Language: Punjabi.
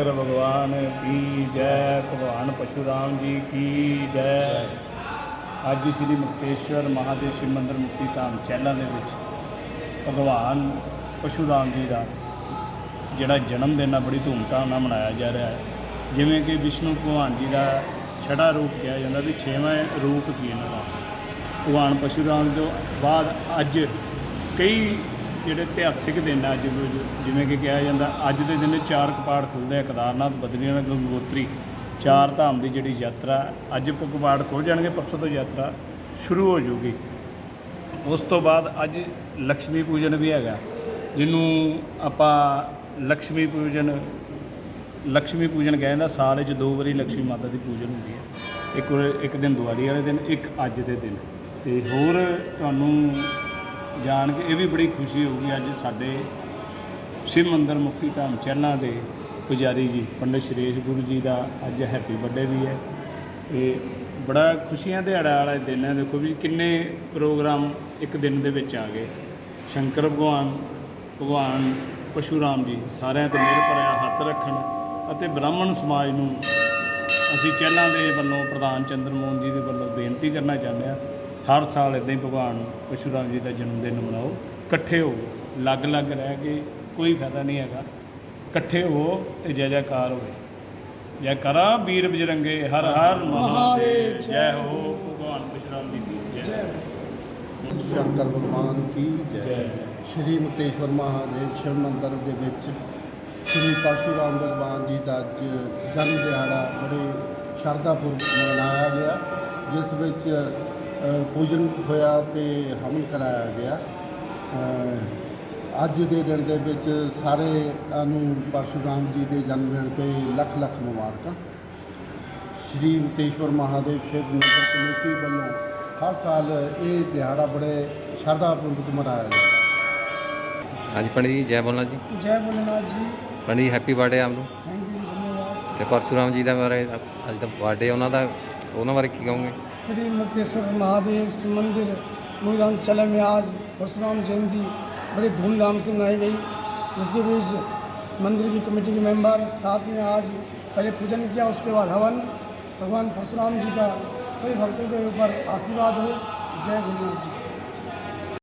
ਸ਼ੰਕਰ ਭਗਵਾਨ ਕੀ ਜੈ? ਭਗਵਾਨ ਪਸ਼ੂਰਾਮ ਜੀ ਕੀ ਜੈ? ਅੱਜ ਸ੍ਰੀ ਮੁਕਤੇਸ਼ਵਰ ਮਹਾਦੇਵ ਸ਼ਿਵ ਮੰਦਰ ਮੁਕਤੀ ਧਾਮ ਚੈਲਾ ਦੇ ਵਿੱਚ ਭਗਵਾਨ ਪਸ਼ੂਰਾਮ ਜੀ ਦਾ ਜਿਹੜਾ ਜਨਮ ਦਿਨ ਆ, ਬੜੀ ਧੂਮਧਾਮ ਨਾਲ ਮਨਾਇਆ ਜਾ ਰਿਹਾ ਹੈ। ਜਿਵੇਂ ਕਿ ਵਿਸ਼ਨੂੰ ਭਗਵਾਨ ਜੀ ਦਾ ਛੜਾ ਰੂਪ ਕਿਹਾ ਜਾਂਦਾ ਵੀ ਛੇਵਾਂ ਰੂਪ ਸੀ ਇਹਨਾਂ ਦਾ। ਭਗਵਾਨ ਪਸ਼ੂਰਾਮ ਤੋਂ ਬਾਅਦ ਅੱਜ ਕਈ ਜਿਹੜੇ ਇਤਿਹਾਸਿਕ ਦਿਨ ਆ ਜਿਵੇਂ ਜਿਵੇਂ ਕਿ ਕਿਹਾ ਜਾਂਦਾ, ਅੱਜ ਦੇ ਦਿਨ ਚਾਰ ਕਪਾੜ ਖੁੱਲਦੇ ਆ, ਕੇਦਾਰਨਾਥ, ਬਦਰੀਨਾਥ, ਗੰਗੋਤਰੀ, ਚਾਰ ਧਾਮ ਦੀ ਜਿਹੜੀ ਯਾਤਰਾ, ਅੱਜ ਕਪਾੜ ਖੁੱਲ ਜਾਣਗੇ, ਪਰਸੋਂ ਤੋਂ ਯਾਤਰਾ ਸ਼ੁਰੂ ਹੋ ਜੂਗੀ ਉਸ ਤੋਂ ਬਾਅਦ ਅੱਜ ਲక్ష్ਮੀ ਪੂਜਨ ਵੀ ਹੈਗਾ, ਜਿਹਨੂੰ ਆਪਾਂ ਲక్ష్ਮੀ ਪੂਜਨ ਲక్ష్ਮੀ ਪੂਜਨ ਕਹਿੰਦਾ ਸਾਲ ਵਿੱਚ ਦੋ ਵਾਰੀ ਲక్ష్ਮੀ ਮਾਤਾ ਦੀ ਪੂਜਨ ਹੁੰਦੀ ਹੈ। ਇੱਕ ਇੱਕ ਦਿਨ ਦੀਵਾਲੀ ਵਾਲੇ ਦਿਨ, ਇੱਕ ਅੱਜ ਦੇ ਦਿਨ। ਤੇ ਹੋਰ ਤੁਹਾਨੂੰ ਜਾਣ ਕੇ ਇਹ ਵੀ ਬੜੀ ਖੁਸ਼ੀ ਹੋਊਗੀ ਅੱਜ ਸਾਡੇ ਸ਼ਿਵ ਮੰਦਰ ਮੁਕਤੀ ਧਾਮ ਚਹਿਲਾਂ ਦੇ ਪੁਜਾਰੀ ਜੀ, ਪੰਡਿਤ ਸ਼੍ਰੇਸ਼ ਗੁਰੂ ਜੀ ਦਾ ਅੱਜ ਹੈਪੀ ਬਰਥਡੇ ਵੀ ਹੈ। ਤੇ ਬੜਾ ਖੁਸ਼ੀਆਂ ਦਿਹਾੜਾ ਵਾਲਾ ਦਿਨ ਹੈ ਦੇਖੋ ਵੀ ਕਿੰਨੇ ਪ੍ਰੋਗਰਾਮ ਇੱਕ ਦਿਨ ਦੇ ਵਿੱਚ ਆ ਗਏ। ਸ਼ੰਕਰ ਭਗਵਾਨ ਭਗਵਾਨ ਪਸ਼ੂਰਾਮ ਜੀ, ਸਾਰਿਆਂ ਤੇ ਮਿਹਰ ਭਰਿਆ, ਹੱਥ ਰੱਖਣ ਅਤੇ ਬ੍ਰਾਹਮਣ ਸਮਾਜ ਨੂੰ ਅਸੀਂ ਚਹਿਲਾਂ ਦੇ ਵੱਲੋਂ ਪ੍ਰਧਾਨ ਚੰਦਰ ਮੋਹਨ ਜੀ ਦੇ ਵੱਲੋਂ ਬੇਨਤੀ ਕਰਨਾ ਚਾਹੁੰਦੇ ਹਾਂ ਹਰ ਸਾਲ ਇਦਾਂ ਹੀ ਭਗਵਾਨ ਪਰਸ਼ੁਰਾਮ ਜੀ ਦਾ ਜਨਮ ਦਿਨ ਮਨਾਓ। ਇਕੱਠੇ ਹੋ ਅਲੱਗ-ਅਲੱਗ ਰਹਿ ਕੇ ਕੋਈ ਫਾਇਦਾ ਨਹੀਂ ਹੈਗਾ। ਇਕੱਠੇ ਹੋ ਤੇ ਜੈ ਜੈਕਾਰ ਹੋਵੇ। ਜੈ ਕਰਾ ਵੀਰ ਬਜਰੰਗੇ ਹਰ ਹਰ ਮਹਾਦੇਵ। ਜੈ ਹੋ ਭਗਵਾਨ ਪਰਸ਼ੁਰਾਮ ਜੀ ਦੀ ਜੈ। ਸ਼ੰਕਰ ਭਗਵਾਨ ਕੀ ਜੈ। ਸ਼੍ਰੀ ਮੁਕਤੇਸ਼ਵਰ ਮਹਾਦੇਵ ਸ਼ਿਵ ਮੰਦਿਰ ਦੇ ਵਿੱਚ ਸ਼੍ਰੀ ਪਰਸ਼ੁਰਾਮ ਭਗਵਾਨ ਜੀ ਦਾ ਅੱਜ ਜਨਮ ਦਿਹਾੜਾ ਬੜੇ ਸ਼ਰਧਾਪੂਰਵਕ ਮਨਾਇਆ ਗਿਆ। ਜਿਸ ਵਿੱਚ ਪੂਜਨ ਹੋਇਆ ਤੇ ਹਮਨ ਕਰਾਇਆ ਗਿਆ। ਅੱਜ ਦੇ ਦਿਨ ਦੇ ਵਿੱਚ ਸਾਰੇ ਨੂੰ ਪਰਸ਼ੁਰਾਮ ਜੀ ਦੇ ਜਨਮ ਦਿਨ ਤੇ ਲੱਖ ਲੱਖ ਮੁਬਾਰਕਾਂ। ਸ਼੍ਰੀ ਮੁਕਤੇਸ਼ਵਰ ਮਹਾਦੇਵ ਸ਼ਿਵ ਮੰਦਰ ਕਮੇਟੀ ਵੱਲੋਂ ਹਰ ਸਾਲ ਇਹ ਦਿਹਾੜਾ ਬੜੇ ਸ਼ਰਧਾ ਪੂਰਵਕ ਮਨਾਇਆ ਜਾਂਦਾ ਹਾਂਜੀ ਪੰਡਿਤ ਜੀ ਜੈ ਬੋਲਣਾ ਜੀ। ਜੈ ਬੋਲਣਾ ਜੀ। ਪੰਡਿਤ ਹੈਪੀ ਬਰਥਡੇ ਆਪ ਨੂੰ। ਥੈਂਕ ਯੂ ਧੰਨਵਾਦ। ਤੇ ਪਰਸ਼ੁਰਾਮ ਜੀ ਦਾ ਮੇਰੇ ਅੱਜ ਦਾ ਬਰਥਡੇ ਉਹਨਾਂ ਦਾ ਉਹਨਾਂ ਬਾਰੇ ਕੀ ਕਹੋਗੇ श्री मुक्तेश्वर महादेव शिव मंदिर मुराम चले में आज परशुराम जयंती बड़ी धूमधाम से मनाई गई जिसके बीच मंदिर की कमेटी के मेंबर साथ में आज पहले पूजन किया उसके बाद हवन भगवान परशुराम जी का सभी भक्तों के ऊपर आशीर्वाद हो जय भोलेनाथ जी